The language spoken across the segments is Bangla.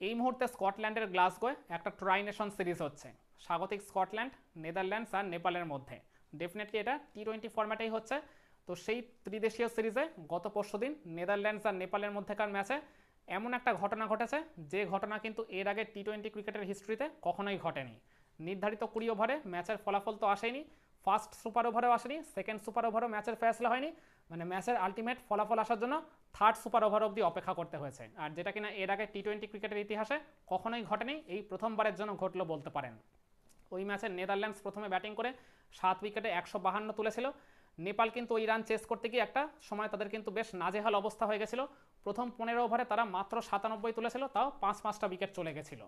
এই মুহূর্তে স্কটল্যান্ডের গ্লাসগোয় একটা ট্রাইনেশন সিরিজ হচ্ছে। স্বাগতিক স্কটল্যান্ড, নেদারল্যান্ডস আর নেপালের মধ্যে। ডেফিনেটলি এটা টি টোয়েন্টি ফরম্যাটেই হচ্ছে। তো সেই ত্রিদেশীয় সিরিজে গত পরশুদিন নেদারল্যান্ডস আর নেপালের মধ্যেকার ম্যাচে এমন একটা ঘটনা ঘটেছে, যে ঘটনা কিন্তু এর আগে টি টোয়েন্টি ক্রিকেটের হিস্ট্রিতে কখনোই ঘটেনি। নির্ধারিত কুড়ি ওভারে ম্যাচের ফলাফল তো আসেনি ফার্স্ট সুপার ওভারেও আসেনি, সেকেন্ড সুপার ওভারও ম্যাচের ফেসলা হয়নি মানে ম্যাচের আলটিমেট ফলাফল আসার জন্য থার্ড সুপার ওভার অবধি অপেক্ষা করতে হয়েছে। আর যেটা কিনা এর আগে টি টোয়েন্টি ক্রিকেটের ইতিহাসে কখনোই ঘটেনি, এই প্রথমবারের জন্য ঘটলো বলতে পারেন। ওই ম্যাচে নেদারল্যান্ডস প্রথমে ব্যাটিং করে সাত উইকেটে একশো বাহান্ন তুলেছিল। নেপাল কিন্তু ওই রান চেস করতে গিয়ে একটা সময় তাদের কিন্তু বেশ নাজেহাল অবস্থা হয়ে গেছিল। প্রথম পনেরো ওভারে তারা মাত্র সাতানব্বই তুলেছিল, তাও পাঁচ পাঁচটা উইকেট চলে গেছিল।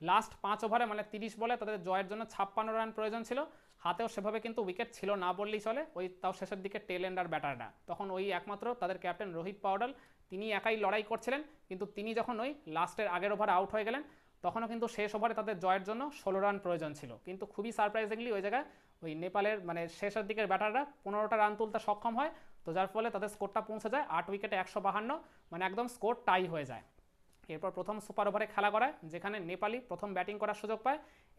লাস্ট পাঁচ ওভারে মানে তিরিশ বলে তাদের জয়ের জন্য ছাপ্পান্ন রান প্রয়োজন ছিল। হাতেও সেভাবে কিন্তু উইকেট ছিল না বললেই চলে, ওই তাও শেষের দিকে টেল এন্ডার ব্যাটাররা তখন ওই একমাত্র তাদের ক্যাপ্টেন রোহিত পাউডাল তিনি একাই লড়াই করছিলেন, কিন্তু তিনি যখন ওই লাস্টের আগের ওভারে আউট হয়ে গেলেন, তখনও কিন্তু শেষ ওভারে তাদের জয়ের জন্য ষোলো রান প্রয়োজন ছিল। কিন্তু খুবই সারপ্রাইজিংলি ওই জায়গায় ওই নেপালের মানে শেষের দিকের ব্যাটাররা পনেরোটা রান তুলতে সক্ষম হয়। তো যার ফলে তাদের স্কোরটা পৌঁছে যায়। আট উইকেটে একশো বাহান্ন মানে একদম স্কোর টাই হয়ে যায়। এরপর প্রথম সুপার ওভারে খেলা করায়, যেখানে নেপালি প্রথম ব্যাটিং করার সুযোগ পায়।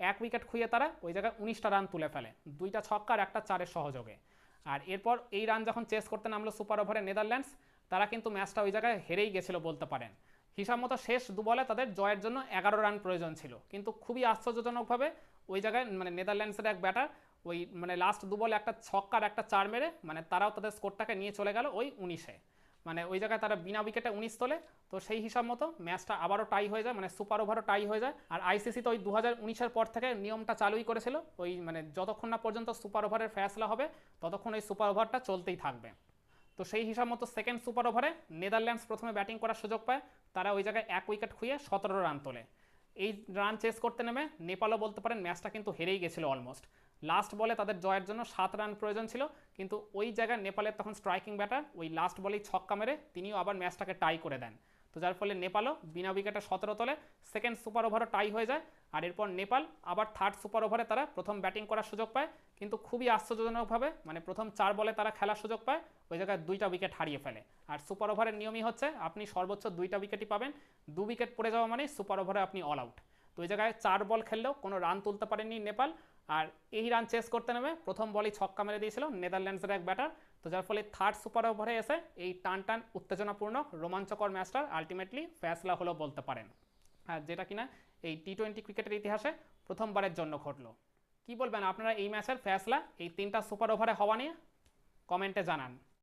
এক উইকেট খুঁয়ে তারা ওই জায়গায় উনিশটা রান তুলে ফেলে। দুইটা ছক্কা আর একটা চারের সহযোগে। আর এরপর এই রান যখন চেস করতে নামলো সুপার ওভারে নেদারল্যান্ডস, তারা কিন্তু ম্যাচটা ওই জায়গায় হেরেই গেছিল বলতে পারেন। হিসাব মতো শেষ দু বলে তাদের জয়ের জন্য এগারো রান প্রয়োজন ছিল। কিন্তু খুবই আশ্চর্যজনকভাবে ওই জায়গায় মানে নেদারল্যান্ডসের এক ব্যাটার ওই মানে লাস্ট দু বলে একটা ছক্কার একটা চার মেরে মানে তারাও তাদের স্কোরটাকে নিয়ে চলে গেল ওই উনিশে। মানে ওই জায়গায় তারা বিনা উইকেটে উনিশ তোলে। তো সেই হিসাব মতো ম্যাচটা আবারও টাই হয়ে যায় মানে সুপার ওভারও টাই হয়ে যায়। আর আইসিসি তো ওই দু হাজার পর থেকে নিয়মটা চালুই করেছিল। ওই মানে যতক্ষণ না পর্যন্ত সুপার ওভারের ফ্যাসলা হবে, ততক্ষণ ওই সুপার ওভারটা চলতেই থাকবে। তো সেই হিসাব মতো সেকেন্ড সুপার ওভারে নেদারল্যান্ডস প্রথমে ব্যাটিং করার সুযোগ পায়। তারা ওই জায়গায় এক উইকেট খুঁয়ে সতেরো রান তোলে। এই রান চেস করতে নেমে নেপালও বলতে পারেন ম্যাচটা কিন্তু হেরেই গেছিল অলমোস্ট লাস্ট বলে তাদের জয়ের জন্য সাত রান প্রয়োজন ছিল, কিন্তু ওই জায়গায় নেপালের তখন স্ট্রাইকিং ব্যাটার ওই লাস্ট বলেই ছক্কা মেরে তিনিও আবার ম্যাচটাকে টাই করে দেন। তো যার ফলে নেপালও বিনা উইকেটে সতেরো তোলে সেকেন্ড সুপার ওভারও টাই হয়ে যায়, আর এরপর নেপাল আবার থার্ড সুপার ওভারে তারা প্রথম ব্যাটিং করার সুযোগ পায়, কিন্তু খুবই আশ্চর্যজনকভাবে মানে প্রথম চার বলে তারা খেলার সুযোগ পায়, ওই জায়গায় দুইটা উইকেট হারিয়ে ফেলে। আর সুপার ওভারের নিয়মই হচ্ছে, আপনি সর্বোচ্চ দুইটা উইকেটই পাবেন, দু উইকেট পড়ে যাওয়া মানে সুপার ওভারে আপনি অল আউট তো ওই জায়গায় চার বল খেললেও কোনো রান তুলতে পারেনি নেপাল। আর এই রান চেস করতে নেমে প্রথম বলই ছক্কা মেরে দিয়েছিল নেদারল্যান্ডসের এক ব্যাটার তো যার ফলে থার্ড সুপার ওভারে এসে এই টান টান উত্তেজনাপূর্ণ, রোমাঞ্চকর ম্যাচটার আলটিমেটলি ফ্যাসলা হলো বলতে পারেন। আর যেটা কিনা এই টি টোয়েন্টি ক্রিকেটের ইতিহাসে প্রথমবারের জন্য ঘটলো। কি বলবেন আপনারা এই ম্যাচের ফ্যাসলা এই তিনটা সুপার ওভারে হওয়া নিয়ে? কমেন্টে জানান।